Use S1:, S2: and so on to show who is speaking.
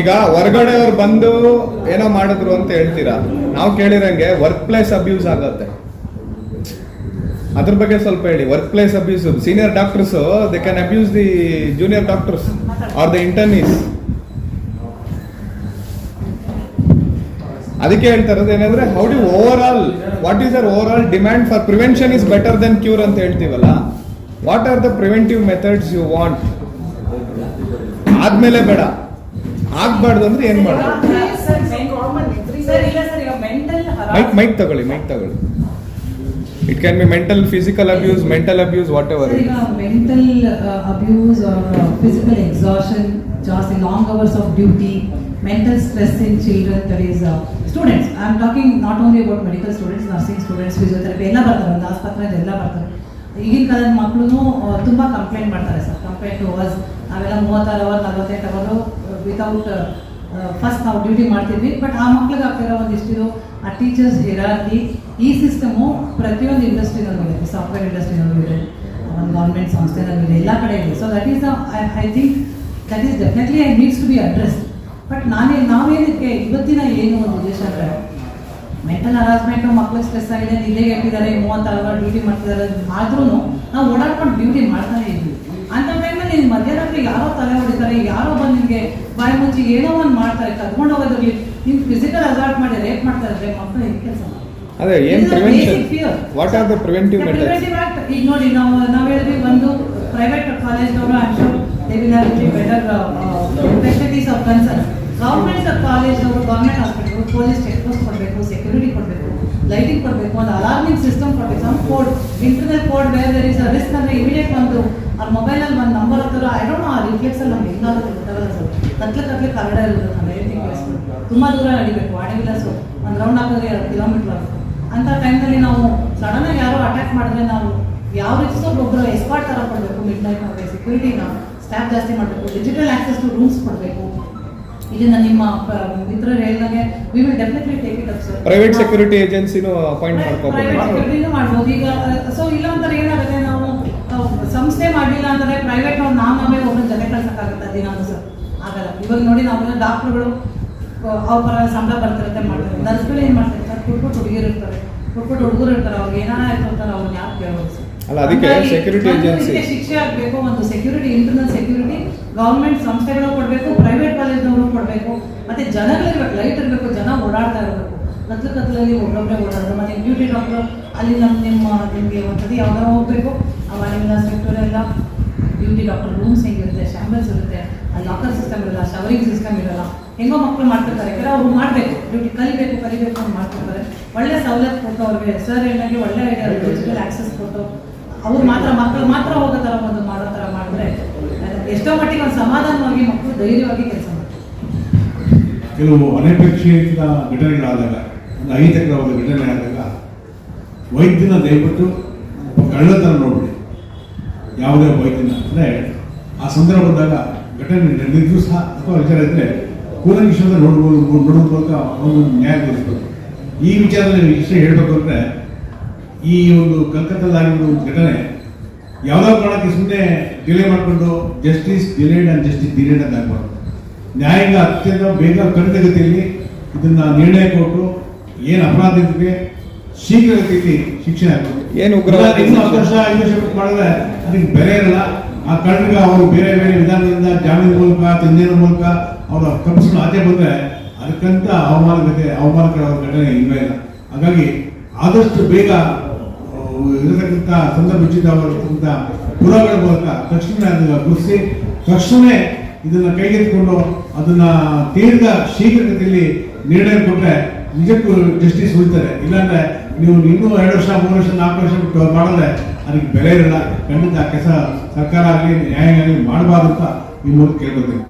S1: ಈಗ ಹೊರಗಡೆ ಅವ್ರು ಬಂದು ಏನೋ ಮಾಡಿದ್ರು ಅಂತ ಹೇಳ್ತೀರಾ? ನಾವು ಕೇಳಿರಂಗೆ ವರ್ಕ್ ಪ್ಲೇಸ್ ಅಬ್ಯೂಸ್ ಆಗತ್ತೆ. ಅದ್ರ ಬಗ್ಗೆ ಸ್ವಲ್ಪ ಹೇಳಿ work place abuse senior doctors they can abuse the junior doctors are the internees ಅದಕ್ಕೆ ಹೇಳ್ತಾ ಇರೋದು ಏನಂದ್ರೆ how the overall what is our overall demand for prevention is better than cure ಅಂತ ಹೇಳ್ತೀವಲ್ಲ? What are the preventive methods you want ಆದ್ಮೇಲೆ ಬೇಡ. ಆಗ್ಬಾರ್ದು ಅಂದ್ರೆ ಏನ್ ಮಾಡ್ಬೇಕು?
S2: ಸರ್ ಇಲ್ಲ ಸರ್ ಈಗ ಮೆಂಟಲ್
S1: ಮೈಕ್ ಮೈಕ್ ತಗೊಳ್ಳಿ ಮೈಕ್ ತಗೊಳ್ಳಿ. It can be mental physical abuse mental abuse whatever
S3: mental abuse or physical exhaustion ಜಾಸ್ತಿ long hours of duty mental stress in children there is students I am talking not only about medical students nursing students physiotherapy ಎಲ್ಲ ಬರ್ತಾರೆ. ಒಂದು ಆಸ್ಪತ್ರೆ ಎಲ್ಲ ಬರ್ತಾರೆ. ಈಗಿನ ಕಾಲದ ಮಕ್ಕಳು ತುಂಬ ಕಂಪ್ಲೇಂಟ್ ಮಾಡ್ತಾರೆ ಸರ್ ಕಂಪ್ಲೇಂಟ್ ಅವರ್ಸ್ ನಾವೆಲ್ಲ ಮೂವತ್ತಾರು ಅವರ್ ನಲ್ವತ್ತೈದು ಅವರು ವಿತೌಟ್ ಫಸ್ಟ್ ನಾವು ಡ್ಯೂಟಿ ಮಾಡ್ತಿದ್ವಿ ಬಟ್ ಆ ಮಕ್ಳಿಗೆ ಆಗ್ತಿರೋ ಒಂದಿಷ್ಟಿದು, ಆ ಟೀಚರ್ಸ್ ಹಿರಾರ್ಕಿ ಈ ಸಿಸ್ಟಮು ಪ್ರತಿಯೊಂದು ಇಂಡಸ್ಟ್ರಿನಲ್ಲೂ ಇದೆ ಸಾಫ್ಟ್ವೇರ್ ಇಂಡಸ್ಟ್ರಿನಲ್ಲೂ ಇದೆ ಒಂದು ಗೌರ್ಮೆಂಟ್ ಸಂಸ್ಥೆನಲ್ಲೂ ಇದೆ ಎಲ್ಲ ಕಡೆ ಇದೆ. So that is I think that is definitely I needs to be address but ನಾನೇ, ನಾವೇನಕ್ಕೆ ಇವತ್ತಿನ ಏನು ಒಂದು ಉದ್ದೇಶ ಅಂದರೆ ಮೆಂಟಲ್ ಹರಾಸ್ಮೆಂಟು ಮಕ್ಕಳು ಸ್ಟ್ರೆಸ್ ಆಗಿದೆ ನಿದ್ದೆಗೆ ಎಟ್ಟಿದ್ದಾರೆ ಮೂವತ್ತಾರು ಹಲವಾರು ಡ್ಯೂಟಿ ಮಾಡ್ತಿದ್ದಾರೆ ಆದ್ರೂ ನಾವು ಓಡಾಡ್ಕೊಂಡು ಡ್ಯೂಟಿ ಮಾಡ್ತಾನೆ ಇದ್ವಿ. ಅಂತ ಟೈಮಲ್ಲಿ ನೀನು ಮಧ್ಯರಾತ್ರಿ ಯಾರೋ ತಲೆ ಹೊಡಿತಾರೆ ಯಾರೋ ಬಂದು ನಿಮಗೆ ಬಾಯಿ ಮುಚ್ಚಿ ಏನೋ ಒಂದು ಮಾಡ್ತಾರೆ ಕರ್ಕೊಂಡು ಹೋಗೋದ್ರಲ್ಲಿ ನಿಮ್ಮ ಫಿಸಿಕಲ್ ಅಸಾಲ್ಟ್ ಮಾಡಿ ರೇಪ್ ಮಾಡ್ತಾ ಇದ್ರೆ ಮಕ್ಕಳು ಹೆಂಗೆ ಕೆಲಸ
S1: ಅದೇ ಏನ್ prevention what are the preventive methods
S3: ಈಗ ನೋಡಿ ನಾವು ನಾವು ಹೇಳಿದ್ವಿ ಒಂದು private ಕಾಲೇಜ್ನವರು I sure they will have better facilities of concern government ಕಾಲೇಜ್ನವರು government hospital police check post ಕೊಡಬೇಕು ಸೆಕ್ಯೂರಿಟಿ ಕೊಡಬೇಕು. ಲೈಟಿಂಗ್ ಕೊಡಬೇಕು, ಒಂದು ಅಲಾರ್ಮಿಂಗ್ ಸಿಸ್ಟಮ್ ಕೊಡಬೇಕು. ಸಮ್ ಕೋಡ್ ಇಂಟರ್ನಲ್ ಕೋಡ್ ಬೇರೆ ದೇರ್ ಇಸ್ ರಿಸ್ಕ್ ಅಂದರೆ ಇಮಿಡಿಯೇಟ್ ಒಂದು ಅವ್ರ ಮೊಬೈಲಲ್ಲಿ ಒಂದು ನಂಬರ್ ಹತ್ತಿರ ಐ ಡೋಂಟ್ ನೋ ಆ ರಿಫ್ಲೆಕ್ಸಲ್ಲಿ ನಮ್ಗೆ ಹೆಂಗಾಗುತ್ತೆ ಗೊತ್ತಾಗಲ್ಲ ಸರ್ ಕತ್ಲೆ ಕತ್ಲೆ ಕನ್ನಡ ಇರೋದು ನಾನು ಲೈಟಿಂಗ್ ತುಂಬ ದೂರ ನಡಿಬೇಕು ವಾಣಿವಿಲಾಸು ಒಂದು ರೌಂಡ್ ಹಾಕಿದ್ರೆ ಎರಡು ಕಿಲೋಮೀಟರ್ ಆಗುತ್ತೆ ಅಂಥ ಟೈಮ್ನಲ್ಲಿ ನಾವು ಸಡನ್ ಆಗಿ ಯಾರೋ ಅಟ್ಯಾಕ್ ಮಾಡಿದ್ರೆ ನಾವು ಯಾವ ರೀತಿ ಒಬ್ಬರು ಎಸ್ಪಾರ್ಟ್ ಥರ ಕೊಡಬೇಕು ಮಿಡ್ ನೈಟ್ ಸೆಕ್ಯೂರಿಟಿನ ಸ್ಟಾಫ್ ಜಾಸ್ತಿ ಮಾಡಬೇಕು ಡಿಜಿಟಲ್ ಆಕ್ಸೆಸ್ ಟು ರೂಮ್ಸ್ ಕೊಡಬೇಕು. ಇದನ್ನ ನಿಮ್ಮ ಪ- ಮಿತ್ರರು ಹೇಳಿದಾಗೆ we will definitely take it up sir
S1: private security ಏಜೆನ್ಸಿನೂ appoint ಮಾಡ್ಕೋಬಹುದು
S3: ಸೆಕ್ಯೂರಿಟಿನೂ ಮಾಡ್ಬೋದು. ಈಗ ಸೊ ಇಲ್ಲ ಅಂತಾರೆ ಏನಾಗುತ್ತೆ ನಾವು ಸಂಸ್ಥೆ ಮಾಡಲಿಲ್ಲ ಅಂದರೆ ಪ್ರೈವೇಟ್ ಅವ್ರು ನಾವೇ ಒಬ್ಬರು ಜನ ಕಳ್ಸಕ್ಕಾಗುತ್ತೆ ದಿನಾನು ಸರ್ ಆಗಲ್ಲ. ಇವಾಗ ನೋಡಿ ನಾವೆಲ್ಲ ಡಾಕ್ಟ್ರುಗಳು ಅವ್ರ ಪರ ಸಂಬಳ ಬರ್ತಿರುತ್ತೆ ಮಾಡ್ತಾರೆ. ನರ್ಸ್ಗಳು ಏನು ಮಾಡ್ತಾರೆ ಸರ್ ಕುಟ್ಬಿಟ್ಟು ಹುಡುಗಿರು ಇರ್ತಾರೆ. ಕುಟ್ಬಿಟ್ಟು ಹುಡುಗರು ಇರ್ತಾರೆ. ಅವ್ರಿಗೆ ಏನಾರ ಅಂತಾರೆ ಅವ್ರನ್ನ ಯಾರು ಕೇಳೋದು ಸರ್
S1: ಅಲ್ಲ, ಅದಕ್ಕೆ ಸೆಕ್ಯೂರಿಟಿ
S3: ಏಜೆನ್ಸಿ ಶಿಕ್ಷೆ ಆಗಬೇಕು ಒಂದು ಸೆಕ್ಯೂರಿಟಿ ಇಂಟರ್ನಲ್ ಸೆಕ್ಯೂರಿಟಿ ಗೌರ್ಮೆಂಟ್ ಸಂಸ್ಥೆಗಳು ಕೊಡಬೇಕು ಪ್ರೈವೇಟ್ ಕಾಲೇಜ್ನವರು ಕೊಡಬೇಕು, ಮತ್ತೆ ಜನಗಳಿರ್ಬೇಕು ಲೈಟ್ ಇರಬೇಕು, ಜನ ಓಡಾಡ್ತಾ ಇರಬೇಕು. ಕತ್ಲು ಕತ್ಲಲ್ಲಿ ಒಬ್ಬೊಬ್ಬರೇ ಓಡಾಡೋದು ಮತ್ತೆ ಡ್ಯೂಟಿ ಡಾಕ್ಟರ್ ಅಲ್ಲಿ ನಮ್ಮ ನಿಮ್ಮ ನಿಮಗೆ ಒಂದ್ಸತಿ ಯಾವ್ದಾರ ಹೋಗ್ಬೇಕು. ಸೆಕ್ಟರ್ ಎಲ್ಲ ಡ್ಯೂಟಿ ಡಾಕ್ಟರ್ ರೂಮ್ಸ್ ಹೆಂಗಿರುತ್ತೆ ಶಾಂಬಲ್ಸ್ ಇರುತ್ತೆ ಅಲ್ಲಿ ಲಾಕರ್ ಸಿಸ್ಟಮ್ ಇರಲ್ಲ ಶವರಿಂಗ್ ಸಿಸ್ಟಮ್ ಇರಲ್ಲ. ಹೆಂಗೋ ಮಕ್ಕಳು ಮಾಡ್ತಿರ್ತಾರೆ. ಯಾಕಂದ್ರೆ ಅವ್ರು ಮಾಡಬೇಕು. ಡ್ಯೂಟಿ ಕಲಿಬೇಕು ಕಲಿಬೇಕು ಅಂತ ಮಾಡ್ತಿರ್ತಾರೆ. ಒಳ್ಳೆ ಸವಲತ್ತು ಕೊಟ್ಟು ಅವ್ರಿಗೆ ಸರ್ ಏನಾಗಿ ಒಳ್ಳೆ ಡಿಜಿಟಲ್ ಆಕ್ಸೆಸ್ ಕೊಟ್ಟು, ಅವ್ರು ಮಾತ್ರ ಮಕ್ಕಳು ಮಾತ್ರ ಹೋಗೋ ಥರ ಒಂದು ಮಾಡೋ ಥರ ಮಾಡಿದ್ರೆ ಎಷ್ಟೋ ಮಟ್ಟಿಗೆ ಒಂದು ಸಮಾಧಾನವಾಗಿ ಮಕ್ಕಳು ಧೈರ್ಯವಾಗಿ ಕೆಲಸ ಮಾಡ್ತಾರೆ.
S4: ಕೆಲವು ಅನಪೇಕ್ಷಿತ ಘಟನೆಗಳಾದಾಗ, ಒಂದು ಅಹಿತಕರವಾದ ಘಟನೆ ಆದಾಗ, ವೈದ್ಯನ ದಯವಿಟ್ಟು ಕಳ್ಳತನ ನೋಡಿ ಯಾವುದೇ ವೈದ್ಯನ ಅಂದರೆ, ಆ ಸಂದರ್ಭ ಬಂದಾಗ ಘಟನೆ ನಡೆದಿದ್ರು ಸಹ, ಅಥವಾ ವಿಚಾರ ಇದ್ದರೆ ಕೂಲಂಕಿಷದ ನೋಡ್ಬೋದು ನೋಡೋದ್ರ ಮೂಲಕ ಒಂದು ನ್ಯಾಯ ಕೊಡಿಸ್ಬೇಕು ಈ ವಿಚಾರದಲ್ಲಿ ವಿಷಯ ಹೇಳಬೇಕು ಅಂದರೆ, ಈ ಒಂದು ಕಲ್ಕತ್ತಾದಾಗಿರುವ ಘಟನೆ ಯಾವುದೋ ಕಾರಣಕ್ಕೆ ಸುಮ್ಮನೆ ಡಿಲೇ ಮಾಡಿಕೊಂಡು justice delayed and justice delayed ಅಂತ ಆಗ್ಬಾರ್ದು ನ್ಯಾಯಾಂಗ ಅತ್ಯಂತ ಬೇಗ ಕಡಿತಗತಿಯಲ್ಲಿ ಇದನ್ನ ನಿರ್ಣಯ ಕೊಟ್ಟು ಏನು ಅಪರಾಧ ಇದ್ರೆ ಶೀಘ್ರಗತಿಯಲ್ಲಿ ಶಿಕ್ಷೆ
S1: ಏನು
S4: ಇನ್ನು ಹತ್ತು ವರ್ಷ ಐದು ವರ್ಷ ಮಾಡಿದ್ರೆ ಅದಕ್ಕೆ ಬೆಲೆ ಇರಲ್ಲ. ಆ ಕಾರಣಕ್ಕೆ ಅವರು ಬೇರೆ ಬೇರೆ ವಿಧಾನದಿಂದ ಜಾಮೀನು ಮೂಲಕ ತಂದೇನ ಮೂಲಕ ಅವರ ತಪ್ಪಿಸ್ಕೊಂಡು ಆಚೆ ಬಂದ್ರೆ ಅದಕ್ಕಂತ ಅವಮಾನಕತೆ ಅವಮಾನಕರ ಘಟನೆ ಇಲ್ಲ. ಹಾಗಾಗಿ ಆದಷ್ಟು ಬೇಗ ಇರತಕ್ಕಂಥ ಸಂದರ್ಭ ಉಚಿತವಾಗಿರ್ತಕ್ಕಂಥ ಪುರಾವೆಗಳ ಮೂಲಕ ಅದನ್ನು ಗುರುತಿಸಿ ತಕ್ಷಣವೇ ಇದನ್ನ ಕೈಗೆತ್ತಿಕೊಂಡು ಅದನ್ನ ತೀರ್ಘ ಶೀಘ್ರಗತಿಯಲ್ಲಿ ನಿರ್ಣಯ ಕೊಟ್ಟರೆ ನಿಜಕ್ಕೂ ಜಸ್ಟಿಸ್ ಉಳಿತಾರೆ ಇಲ್ಲಾಂದ್ರೆ ನೀವು ಇನ್ನೂ ಎರಡು ವರ್ಷ, ಮೂರು ವರ್ಷ, ನಾಲ್ಕು ವರ್ಷ ಬಿಟ್ಟು ಮಾಡಿದ್ರೆ ಅದಕ್ಕೆ ಬೆಲೆ ಇರಲ್ಲ ಖಂಡಿತ ಕೆಲಸ ಸರ್ಕಾರ ಆಗಲಿ, ನ್ಯಾಯ ಆಗಲಿ ಮಾಡಬಾರ್ದು ಅಂತ ಮೂಲಕ ಕೇಳ್ಕೊತೀನಿ.